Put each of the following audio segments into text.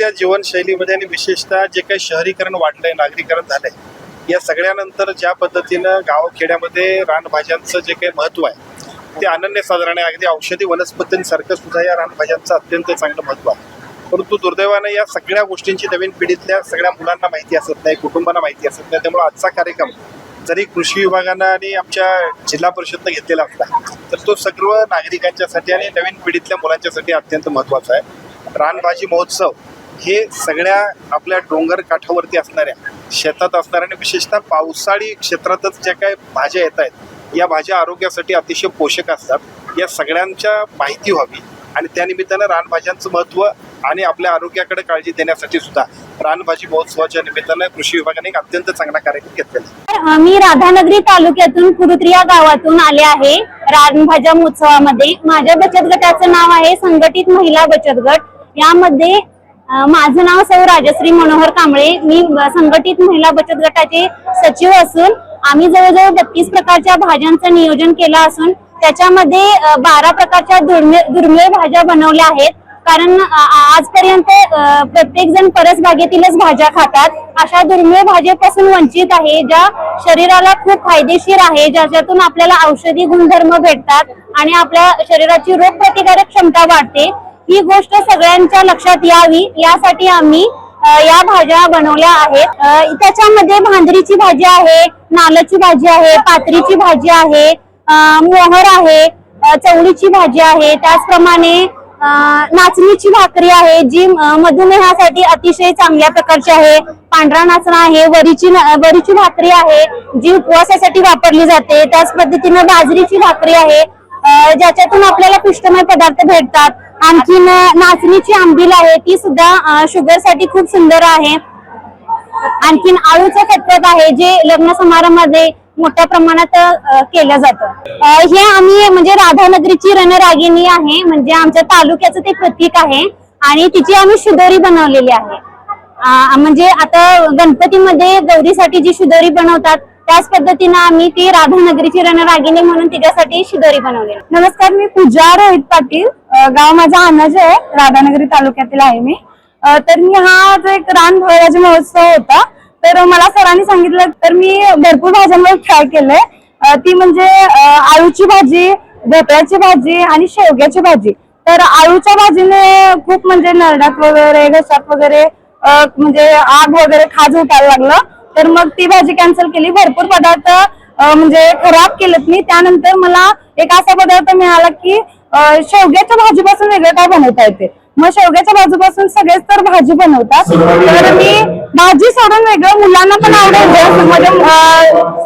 जीवनशैलीमध्ये आणि विशेषतः जे काही शहरीकरण वाढलंय नागरीकरण झालंय या सगळ्यानंतर ज्या पद्धतीनं गावखेड्यामध्ये रानभाज्यांचं जे काही महत्त्व आहे ते अनन्यसाधारण आहे. अगदी औषधी वनस्पतींसारखं सुद्धा या रानभाज्यांचं अत्यंत चांगलं महत्त्व आहे. परंतु दुर्दैवानं या सगळ्या गोष्टींची नवीन पिढीतल्या सगळ्या मुलांना माहिती असत नाही कुटुंबांना माहिती असत नाही. त्यामुळे आजचा कार्यक्रम जरी कृषी विभागानं आणि आमच्या जिल्हा परिषदनं घेतलेला असला तर तो सर्व नागरिकांच्यासाठी आणि नवीन पिढीतल्या मुलांच्यासाठी अत्यंत महत्त्वाचा आहे. रानभाजी महोत्सव हे सगळ्या आपल्या डोंगर काठावरती असणाऱ्या शेतात असणाऱ्या आणि विशेषतः पावसाळी क्षेत्रातच ज्या काही भाज्या येत आहेत या भाज्या आरोग्यासाठी अतिशय पोषक असतात. या सगळ्यांच्या माहिती व्हावी आणि त्यानिमित्तानं रानभाज्यांचं महत्त्व आणि आपल्या आरोग्याकडे काळजी देण्यासाठी सुद्धा रानभाजी महोत्सवाच्या निमित्तानं कृषी विभागाने एक अत्यंत चांगला कार्यक्रम घेतलेला मी राधानगरी तालुक्यातून कुरुत्री या गावातून आले आहे रानभाज्या महोत्सवामध्ये. माझ्या बचत गटाचं नाव आहे संघटित महिला बचत गट. यामध्ये माझं नाव सौ राजश्री मनोहर कांबळे. मी संघटित महिला बचत गटाचे सचिव असून आम्ही जवळजवळ बत्तीस प्रकारच्या भाज्यांचं नियोजन केलं असून त्याच्यामध्ये बारा प्रकारच्या दुर्मिळ दुर्मिळ भाज्या बनवल्या आहेत. कारण आजपर्यंत प्रत्येक जण परसबागेतीलच भाज्या खातात. अशा दुर्मिळ भाज्यापासून वंचित आहे ज्या शरीराला खूप फायदेशीर आहे ज्याच्यातून आपल्याला औषधी गुणधर्म भेटतात आणि आपल्या शरीराची रोगप्रतिकारक क्षमता वाढते. ही गोष्ट सगळ्यांच्या लक्षात यावी. यासाठी आम्ही या भाज्या बनवल्या आहेत. त्याच्यामध्ये भांदरीची भाजी आहे नालाची भाजी आहे पात्रीची भाजी आहे मोहर आहे चवळीची भाजी आहे. त्याचप्रमाणे नाचणीची भाकरी आहे जी मधुमेहासाठी अतिशय चांगल्या प्रकारची आहे. पांढरा नाचणा आहे वरीची वरीची भाकरी आहे जी उपवासासाठी वापरली जाते. त्याच पद्धतीनं बाजरीची भाकरी आहे ज्याच्यातून आपल्याला पिष्टमय पदार्थ भेटतात. आणखीन नाचणीची आंबील आहे ती सुद्धा शुगरसाठी खूप सुंदर आहे. आणखीन आळूचं खतपत आहे जे लग्न समारंभामध्ये मोठ्या प्रमाणात केलं जातं. हे आम्ही म्हणजे राधानगरीची रणरागिणी आहे म्हणजे आमच्या तालुक्याचं ते प्रतीक आहे आणि तिची आम्ही शिदोरी बनवलेली आहे. म्हणजे आता गणपतीमध्ये गौरीसाठी जी शिदोरी बनवतात त्याच पद्धतीनं आम्ही ती राधानगरीची रणरागिणी म्हणून तिच्यासाठी शिदोरी बनवली नमस्कार मी पूजा रोहित पाटील. गाव माझा अनाज आहे राधानगरी तालुक्यातील आहे मी. तर मी हा जो एक रान भोयाची महोत्सव होता तर मला सरांनी सांगितलं तर मी भरपूर भाज्यांवर ट्राय केलंय. ती म्हणजे आळूची भाजी भोपळ्याची भाजी आणि शेवग्याची भाजी. तर आळूच्या भाजीने खूप म्हणजे नरडात वगैरे घशात वगैरे म्हणजे आग वगैरे खाज उठायला लागलं. तर मग ती भाजी कॅन्सल केली. भरपूर पदार्थ म्हणजे खराब केलेत मी. त्यानंतर मला एक असा पदार्थ मिळाला की शेवग्याच्या भाजीपासून वेगळं काय बनवता येते? मग शेवग्याच्या भाजीपासून सगळेच तर भाजी बनवतात. तर मी भाजी सोडून वेगळं मुलांना पण आवडेल म्हणजे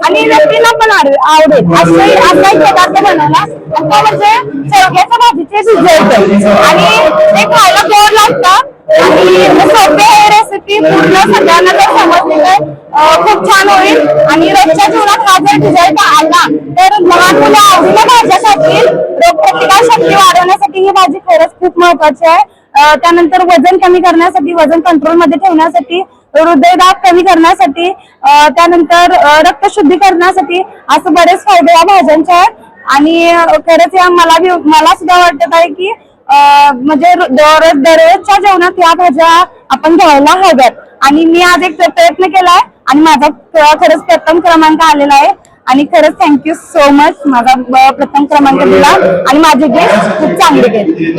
आणि व्यक्तीला पण आवडेल आवडेल. असं असा एक पदार्थ बनवला. तो म्हणजे शेवग्याच्या भाजीचे भिजवते. आणि ते खायला गोड लागतं. आणि सोपे आहे रेसिपी पूर्ण सगळ्यांना जर समजली तर खूप छान होईल. आणि रोजच्या जीवनात हा जर रिझल्ट आला तर लहान मुलं आवडीनं भाज्या खातील रोगप्रतिकार शक्ती वाढवण्यासाठी ही भाजी खरंच खूप महत्वाची आहे. त्यानंतर वजन कमी करण्यासाठी वजन कंट्रोलमध्ये ठेवण्यासाठी हृदयदाब कमी करण्यासाठी त्यानंतर रक्त रक्तशुद्धी करण्यासाठी असं बरेच फायदे या भाज्यांचे आहेत. आणि खरंच या मला मला सुद्धा वाटत आहे की म्हणजे दररोज दररोजच्या जेवणात या भाज्या आपण घ्यायला हव्यात. आणि मी आज एक प्रयत्न केलाय आणि माझा खरंच प्रथम क्रमांक आलेला आहे. आणि खरंच थँक्यू सो मच माझा प्रथम क्रमांक दिला. आणि माझी गेस्ट खूप चांगली गेले